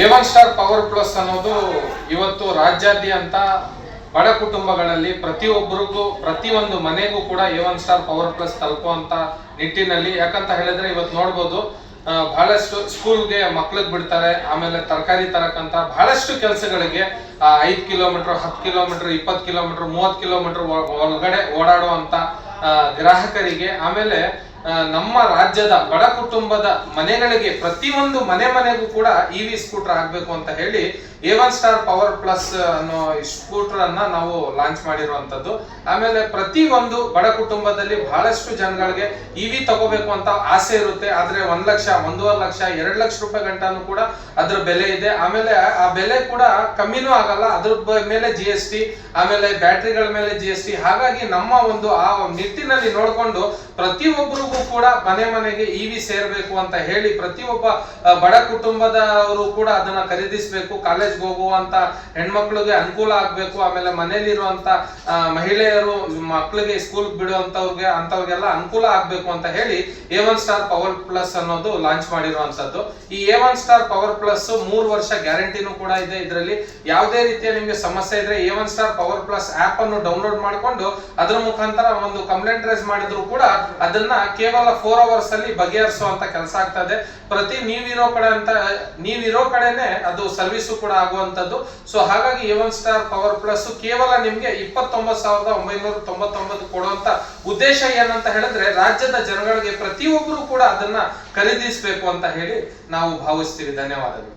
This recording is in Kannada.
ಎ ಸ್ಟಾರ್ ಪವರ್ ಪ್ಲಸ್ ಅನ್ನೋದು ಇವತ್ತು ರಾಜ್ಯಾದ್ಯಂತ ಬಡ ಕುಟುಂಬಗಳಲ್ಲಿ ಪ್ರತಿಯೊಬ್ಬರಿಗೂ, ಪ್ರತಿಯೊಂದು ಮನೆಗೂ ಕೂಡ ಎ ಸ್ಟಾರ್ ಪವರ್ ಪ್ಲಸ್ ತಲುಪುವಂತ ನಿಟ್ಟಿನಲ್ಲಿ. ಯಾಕಂತ ಹೇಳಿದ್ರೆ ಇವತ್ತು ನೋಡ್ಬೋದು ಬಹಳಷ್ಟು ಸ್ಕೂಲ್ಗೆ ಮಕ್ಳಿಗೆ ಬಿಡ್ತಾರೆ, ಆಮೇಲೆ ತರಕಾರಿ ತರಕಂತ ಬಹಳಷ್ಟು ಕೆಲಸಗಳಿಗೆ ಐದ್ ಕಿಲೋಮೀಟರ್ ಹತ್ತು ಕಿಲೋಮೀಟರ್ ಇಪ್ಪತ್ತು ಕಿಲೋಮೀಟರ್ ಮೂವತ್ತು ಕಿಲೋಮೀಟರ್ ಒಳಗಡೆ ಓಡಾಡುವಂತ ಗ್ರಾಹಕರಿಗೆ, ಆಮೇಲೆ ನಮ್ಮ ರಾಜ್ಯದ ಬಡ ಕುಟುಂಬದ ಮನೆಗಳಿಗೆ ಪ್ರತಿಯೊಂದು ಮನೆ ಮನೆಗೂ ಕೂಡ ಇ ವಿ ಸ್ಕೂಟರ್ ಆಗಬೇಕು ಅಂತ ಹೇಳಿ A one star power plus ಅನ್ನೋ ಸ್ಕೂಟರ್ ಅನ್ನ ನಾವು ಲಾಂಚ್ ಮಾಡಿರುವಂತದ್ದು ಆಮೇಲೆ ಪ್ರತಿ ಒಂದು ಬಡ ಕುಟುಂಬದಲ್ಲಿ ಬಹಳಷ್ಟು ಜನಗಳಿಗೆ ಇ ವಿ ತಗೋಬೇಕು ಅಂತ ಆಸೆ ಇರುತ್ತೆ. ಆದ್ರೆ ಒಂದ್ ಲಕ್ಷ, ಒಂದೂವರೆ ಲಕ್ಷ, ಎರಡು ಲಕ್ಷ ರೂಪಾಯಿ ಗಂಟಾನು ಕೂಡ ಅದ್ರ ಬೆಲೆ ಇದೆ. ಆಮೇಲೆ ಆ ಬೆಲೆ ಕೂಡ ಕಮ್ಮಿನೂ ಆಗಲ್ಲ, ಅದ್ರ ಮೇಲೆ ಜಿ ಎಸ್ ಟಿ ಆಮೇಲೆ ಬ್ಯಾಟ್ರಿಗಳ ಮೇಲೆ ಜಿ ಎಸ್ ಟಿ ಹಾಗಾಗಿ ನಮ್ಮ ಒಂದು ಆ ನಿಟ್ಟಿನಲ್ಲಿ ನೋಡ್ಕೊಂಡು ಪ್ರತಿಯೊಬ್ಬರಿಗೂ ಕೂಡ ಮನೆ ಮನೆಗೆ ಇ ವಿ ಸೇರ್ಬೇಕು ಅಂತ ಹೇಳಿ ಪ್ರತಿಯೊಬ್ಬ ಬಡ ಕುಟುಂಬದವರು ಕೂಡ ಅದನ್ನ ಖರೀದಿಸಬೇಕು ಕಾಲೇಜ್ಗೆ ಹೋಗುವಂತ ಹೆಣ್ಮಕ್ಳಿಗೆ ಅನುಕೂಲ ಆಗ್ಬೇಕು ಆಮೇಲೆ ಮನೇಲಿರುವಂತ ಆ, ಮಹಿಳೆಯರು ಮಕ್ಕಳಿಗೆ ಸ್ಕೂಲ್ ಬಿಡುವಂತವ್ರಿಗೆ ಅಂತವ್ರಿಗೆಲ್ಲ ಅನುಕೂಲ ಆಗ್ಬೇಕು ಅಂತ ಹೇಳಿ A one star power plus ಅನ್ನೋದು ಲಾಂಚ್ ಮಾಡಿರುವಂತದ್ದು ಈ A one star power plus ಮೂರು ವರ್ಷ ಗ್ಯಾರಂಟಿನೂ ಕೂಡ ಇದೆ ಇದರಲ್ಲಿ. ಯಾವುದೇ ರೀತಿಯ ನಿಮ್ಗೆ ಸಮಸ್ಯೆ ಇದ್ರೆ A one star power plus app ಅನ್ನು ಡೌನ್ಲೋಡ್ ಮಾಡಿಕೊಂಡು ಅದರ ಮುಖಾಂತರ ಒಂದು ಕಂಪ್ಲೇಂಟ್ ರೈಸ್ ಮಾಡಿದ್ರು ಕೂಡ ಅದನ್ನ ಕೇವಲ ಫೋರ್ ಅವರ್ಸ್ ಅಲ್ಲಿ ಬಗೆಹರಿಸುವಂತ ಕೆಲಸ ಇದೆ. ಪ್ರತಿ ನೀವಿರೋ ಕಡೆ ಅಂತ, ನೀವಿರೋ ಕಡೆನೆ ಅದು ಸರ್ವಿಸ್ ಕೂಡ ಆಗುವಂತದ್ದು ಸೊ ಹಾಗಾಗಿ A one star power plus ಕೇವಲ ನಿಮ್ಗೆ ಇಪ್ಪತ್ತೊಂಬತ್ತು ಸಾವಿರದ ಒಂಬೈನೂರ ತೊಂಬತ್ತೊಂಬತ್ತು ಕೊಡುವಂತ ಉದ್ದೇಶ ಏನಂತ ಹೇಳಿದ್ರೆ ರಾಜ್ಯದ ಜನಗಳಿಗೆ ಪ್ರತಿಯೊಬ್ಬರು ಕೂಡ ಅದನ್ನ ಖರೀದಿಸಬೇಕು ಅಂತ ಹೇಳಿ ನಾವು ಭಾವಿಸ್ತೀವಿ. ಧನ್ಯವಾದಗಳು.